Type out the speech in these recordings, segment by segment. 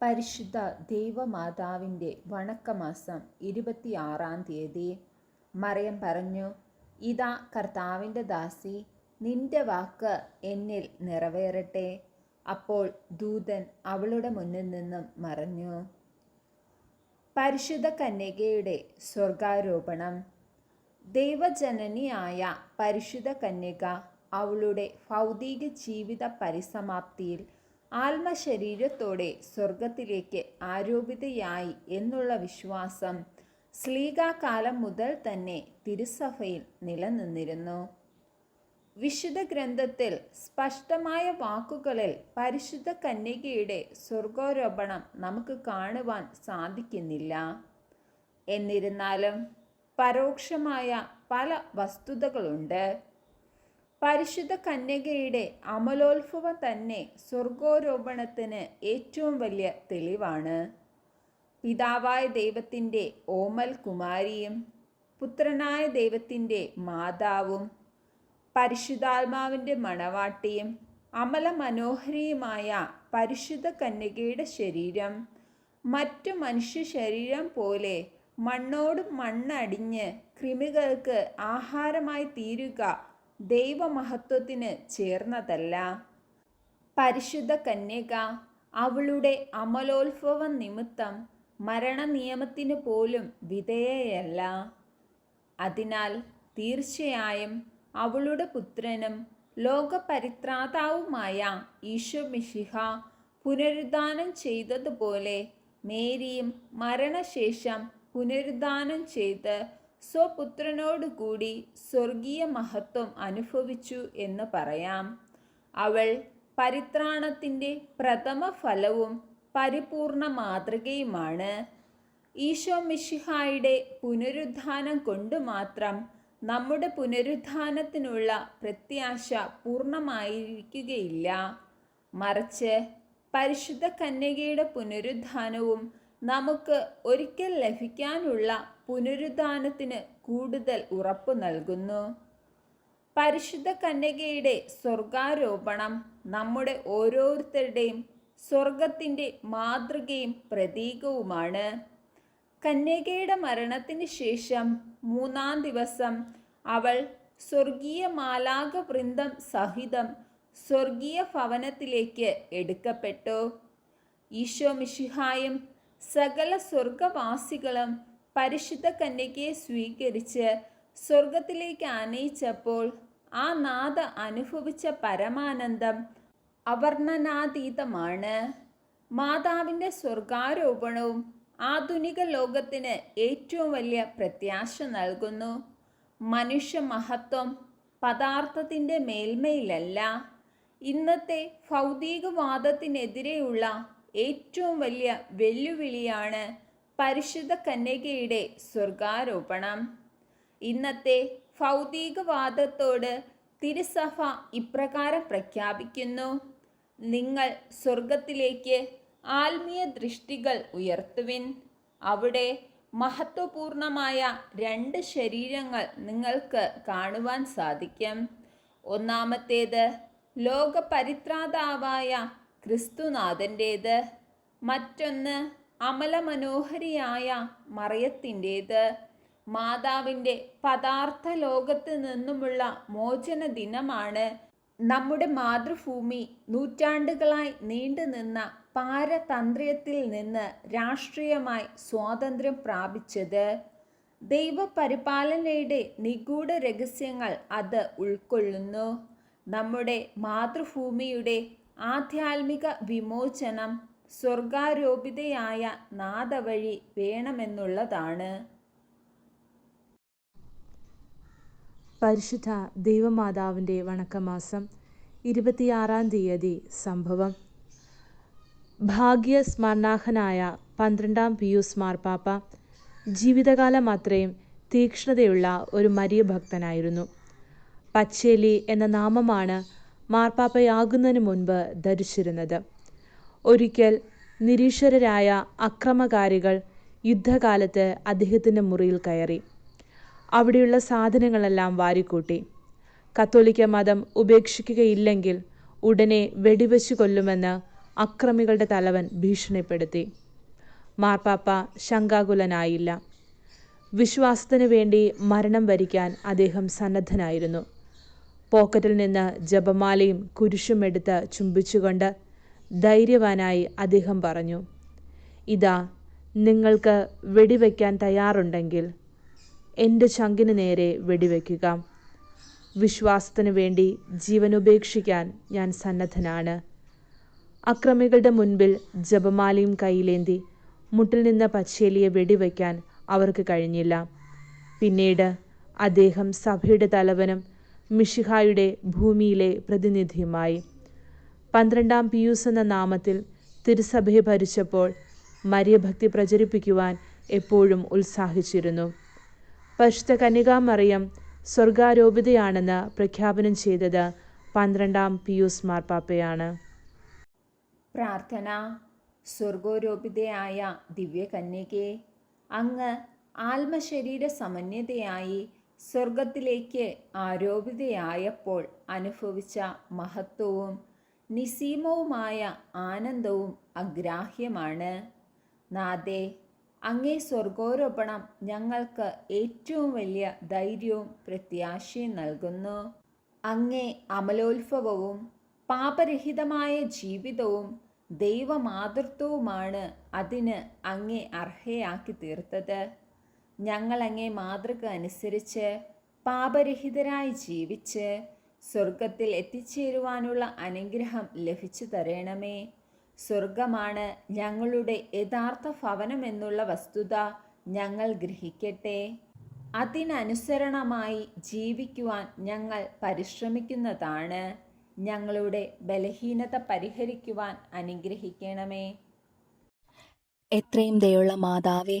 പരിശുദ്ധ ദൈവമാതാവിന്റെ വണക്കമാസം ഇരുപത്തിയാറാം തീയതി. മറിയം പറഞ്ഞു ഇതാ കർത്താവിന്റെ ദാസി നിന്റെ വാക്ക് എന്നിൽ നിറവേറട്ടെ. അപ്പോൾ ദൂതൻ അവളുടെ മുന്നിൽ നിന്നും മറഞ്ഞു. പരിശുദ്ധ കന്യകയുടെ സ്വർഗാരോപണം ദൈവജനനിയായ പരിശുദ്ധ കന്യക അവളുടെ ഭൗതിക ജീവിത പരിസമാപ്തിയിൽ ആത്മശരീരത്തോടെ സ്വർഗത്തിലേക്ക് ആരോപിതയായി എന്നുള്ള വിശ്വാസം സ്ലീഗാകാലം മുതൽ തന്നെ തിരുസഭയിൽ നിലനിന്നിരുന്നു. വിശുദ്ധ ഗ്രന്ഥത്തിൽ സ്പഷ്ടമായ വാക്കുകളിൽ പരിശുദ്ധ കന്യകയുടെ സ്വർഗാരോപണം നമുക്ക് കാണുവാൻ സാധിക്കുന്നില്ല. എന്നിരുന്നാലും പരോക്ഷമായ പല വസ്തുതകളുണ്ട്. പരിശുദ്ധ കന്യകയുടെ അമലോത്ഭവം തന്നെ സ്വർഗോരോപണത്തിന് ഏറ്റവും വലിയ തെളിവാണ്. പിതാവായ ദൈവത്തിന്റെ ഓമൽ കുമാരിയും പുത്രനായ ദൈവത്തിന്റെ മാതാവും പരിശുദ്ധാത്മാവിന്റെ മണവാട്ടിയും അമല മനോഹരിയുമായ പരിശുദ്ധ കന്യകയുടെ ശരീരം മറ്റു മനുഷ്യ ശരീരം പോലെ മണ്ണോട് മണ്ണടിഞ്ഞ് കൃമികൾക്ക് ആഹാരമായി തീരുക ദൈവമഹത്വത്തിന് ചേർന്നതല്ല. പരിശുദ്ധ കന്യക അവളുടെ അമലോത്ഭവം നിമിത്തം മരണനിയമത്തിന് പോലും വിധേയയല്ല. അതിനാൽ തീർച്ചയായും അവളുടെ പുത്രനും ലോകപരിത്രാതാവുമായ ഈശോ പുനരുദ്ധാനം ചെയ്തതുപോലെ മേരിയും മരണശേഷം പുനരുദ്ധാനം ചെയ്ത് സ്വപുത്രനോടുകൂടി സ്വർഗീയ മഹത്വം അനുഭവിച്ചു എന്ന് പറയാം. അവൾ പരിത്രാണത്തിന്റെ പ്രഥമ ഫലവും പരിപൂർണ മാതൃകയുമാണ്. ഈശോ മിഷിഹായുടെ പുനരുദ്ധാനം കൊണ്ട് മാത്രം നമ്മുടെ പുനരുദ്ധാനത്തിനുള്ള പ്രത്യാശ പൂർണമായിരിക്കുകയില്ല. മറിച്ച് പരിശുദ്ധ കന്യകയുടെ പുനരുദ്ധാനവും നമുക്ക് ഒരിക്കൽ ലഭിക്കാനുള്ള പുനരുദ്ധാനത്തിന് കൂടുതൽ ഉറപ്പ് നൽകുന്നു. പരിശുദ്ധ കന്യകയുടെ സ്വർഗാരോപണം നമ്മുടെ ഓരോരുത്തരുടെയും സ്വർഗത്തിന്റെ മാതൃകയും പ്രതീകവുമാണ്. കന്യകയുടെ മരണത്തിന് ശേഷം മൂന്നാം ദിവസം അവൾ സ്വർഗീയ മാലാക വൃന്ദം സഹിതം സ്വർഗീയ ഭവനത്തിലേക്ക് എടുക്കപ്പെട്ടു. ഈശോ മിശിഹായും സകല സ്വർഗവാസികളും പരിശുദ്ധ കന്യകയെ സ്വീകരിച്ച് സ്വർഗത്തിലേക്ക് ആനയിച്ചപ്പോൾ ആ നാഥ അനുഭവിച്ച പരമാനന്ദം അവർണനാതീതമാണ് മാതാവിന്റെ സ്വർഗാരോപണവും ആധുനിക ലോകത്തിന് ഏറ്റവും വലിയ പ്രത്യാശ നൽകുന്നു. മനുഷ്യ മഹത്വം പദാർത്ഥത്തിന്റെ മേൽമയിലല്ല ഇന്നത്തെ ഭൗതികവാദത്തിനെതിരെയുള്ള ഏറ്റവും വലിയ വെല്ലുവിളിയാണ് പരിശുദ്ധ കന്യകയുടെ സ്വർഗാരോപണം. ഇന്നത്തെ ഭൗതികവാദത്തോട് തിരുസഭ ഇപ്രകാരം പ്രഖ്യാപിക്കുന്നു. നിങ്ങൾ സ്വർഗത്തിലേക്ക് ആത്മീയ ദൃഷ്ടികൾ ഉയർത്തുവിൻ. അവിടെ മഹത്വപൂർണമായ രണ്ട് ശരീരങ്ങൾ നിങ്ങൾക്ക് കാണുവാൻ സാധിക്കും. ഒന്നാമത്തേത് ലോകപരിത്രാതാവായ ക്രിസ്തുനാഥന്റേത് മറ്റൊന്ന് അമലമനോഹരിയായ മറയത്തിന്റേത് മാതാവിന്റെ പദാർത്ഥ ലോകത്ത് നിന്നുമുള്ള മോചന ദിനമാണ് നമ്മുടെ മാതൃഭൂമി നൂറ്റാണ്ടുകളായി നീണ്ടുനിന്ന പാരതന്ത്ര്യത്തിൽ നിന്ന് രാഷ്ട്രീയമായി സ്വാതന്ത്ര്യം പ്രാപിച്ചത്. ദൈവപരിപാലനയുടെ നിഗൂഢ രഹസ്യങ്ങൾ അത് ഉൾക്കൊള്ളുന്നു. നമ്മുടെ മാതൃഭൂമിയുടെ ആധ്യാത്മിക വിമോചനം സ്വർഗാരോപിതയായ നാദവഴി വേണമെന്നുള്ളതാണ്. പരിശുദ്ധ ദൈവമാതാവിന്റെ വണക്കമാസം ഇരുപത്തിയാറാം തീയതി സംഭവം. ഭാഗ്യസ്മരണാഹനായ പന്ത്രണ്ടാം പിയൂസ് മാർപ്പാപ്പ ജീവിതകാലം അത്രയും തീക്ഷ്ണതയുള്ള ഒരു മരിയ ഭക്തനായിരുന്നു പച്ചേലി എന്ന നാമമാണ് മാർപ്പാപ്പയാകുന്നതിന് മുൻപ് ധരിച്ചിരുന്നത്. ഒരിക്കൽ നിരീശ്വരരായ അക്രമകാരികൾ യുദ്ധകാലത്ത് അദ്ദേഹത്തിന്റെ മുറിയിൽ കയറി. അവിടെയുള്ള സാധനങ്ങളെല്ലാം വാരിക്കൂട്ടി. കത്തോലിക്ക മതം ഉപേക്ഷിക്കുകയില്ലെങ്കിൽ ഉടനെ വെടിവെച്ച് കൊല്ലുമെന്ന് അക്രമികളുടെ തലവൻ ഭീഷണിപ്പെടുത്തി. മാർപ്പാപ്പ ശങ്കാകുലനായില്ല വിശ്വാസത്തിനു വേണ്ടി മരണം വരിക്കാൻ അദ്ദേഹം സന്നദ്ധനായിരുന്നു. പോക്കറ്റിൽ നിന്ന് ജപമാലയും കുരിശും എടുത്ത് ചുംബിച്ചുകൊണ്ട് ധൈര്യവാനായി അദ്ദേഹം പറഞ്ഞു ഇതാ നിങ്ങൾക്ക് വെടിവെക്കാൻ തയ്യാറുണ്ടെങ്കിൽ എന്റെ ചങ്കിന് നേരെ വെടിവെക്കുക. വിശ്വാസത്തിനു വേണ്ടി ജീവൻ ഉപേക്ഷിക്കാൻ ഞാൻ സന്നദ്ധനാണ്. അക്രമികളുടെ മുൻപിൽ ജപമാലയും കയ്യിലേന്തി മുട്ടിൽ നിന്ന് പച്ചേലിയെ വെടിവെക്കാൻ അവർക്ക് കഴിഞ്ഞില്ല. പിന്നീട് അദ്ദേഹം സഭയുടെ തലവനും മിഷിഹായുടെ ഭൂമിയിലെ പ്രതിനിധിയുമായി. പന്ത്രണ്ടാം പിയൂസ് എന്ന നാമത്തിൽ തിരുസഭയെ ഭരിച്ചപ്പോൾ മര്യഭക്തി പ്രചരിപ്പിക്കുവാൻ എപ്പോഴും ഉത്സാഹിച്ചിരുന്നു. പരിശുദ്ധ കന്യകാമറിയം സ്വർഗാരോപിതയാണെന്ന് പ്രഖ്യാപനം ചെയ്തത് പന്ത്രണ്ടാം പിയൂസ് മാർപ്പാപ്പയാണ്. പ്രാർത്ഥന. സ്വർഗോരോപിതയായ ദിവ്യകന്യകെ അങ്ങ് ആത്മശരീര സമന്വതയായി സ്വർഗത്തിലേക്ക് ആരോപിതയായപ്പോൾ അനുഭവിച്ച മഹത്വവും നിസീമവുമായ ആനന്ദവും അഗ്രാഹ്യമാണ്. നാദേ അങ്ങേ സ്വർഗോരോപണം ഞങ്ങൾക്ക് ഏറ്റവും വലിയ ധൈര്യവും പ്രത്യാശയും നൽകുന്നു. അങ്ങേ അമലോത്ഭവവും പാപരഹിതമായ ജീവിതവും ദൈവമാതൃത്വവുമാണ് അതിന് അങ്ങേ അർഹയാക്കി തീർത്തത്. ഞങ്ങൾ അങ്ങേ മാതൃക അനുസരിച്ച് പാപരഹിതരായി ജീവിച്ച് സ്വർഗത്തിൽ എത്തിച്ചേരുവാനുള്ള അനുഗ്രഹം ലഭിച്ചു തരണമേ. സ്വർഗമാണ് ഞങ്ങളുടെ യഥാർത്ഥ ഭവനമെന്നുള്ള വസ്തുത ഞങ്ങൾ ഗ്രഹിക്കട്ടെ. അതിനനുസരണമായി ജീവിക്കുവാൻ ഞങ്ങൾ പരിശ്രമിക്കുന്നതാണ് ഞങ്ങളുടെ ബലഹീനത പരിഹരിക്കുവാൻ അനുഗ്രഹിക്കണമേ. എത്രയും ദയുള്ള മാതാവേ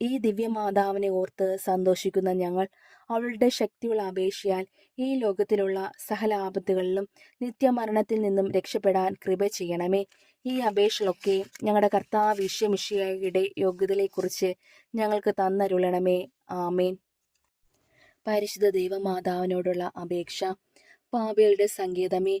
ഈ ദിവ്യമാതാവിനെ ഓർത്ത് സന്തോഷിക്കുന്ന ഞങ്ങൾ അവളുടെ ശക്തിയുള്ള അപേക്ഷയാൽ ഈ ലോകത്തിലുള്ള സകല ആപത്തുകളിലും നിത്യമരണത്തിൽ നിന്നും രക്ഷപ്പെടാൻ കൃപ ചെയ്യണമേ. ഈ അപേക്ഷകളൊക്കെ ഞങ്ങളുടെ കർത്താവ് വിശ്വമിഷിയയുടെ യോഗ്യതയെക്കുറിച്ച് ഞങ്ങൾക്ക് തന്നരുളണമേ. ആമേൻ. പരിശുദ്ധ ദൈവമാതാവിനോടുള്ള അപേക്ഷ. പാപികളുടെ സങ്കേതമേ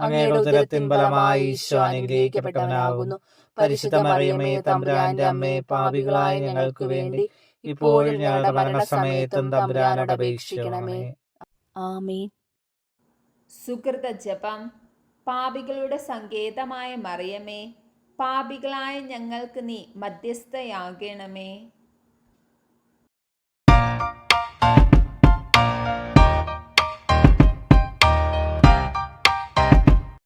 അങ്ങയുടെ ഉദരത്തിൻ ബലമായി ഈശോ അനുഗ്രഹിക്കപ്പെട്ടവനാകുന്നു. പരിശുദ്ധ മറിയമേ തമ്പുരാന്റെ അമ്മേ പാപികളായ ഞങ്ങൾക്ക് വേണ്ടി ഇപ്പോഴും ഞങ്ങളുടെ മരണസമയത്തും തമ്പുരാനോട് അപേക്ഷിക്കണമേ. ആമീൻ. സുഹൃത ജപം. പാപികളുടെ സങ്കേതമായ മറിയമേ പാപികളായ ഞങ്ങൾക്ക് നീ മധ്യസ്ഥയാകണമേ.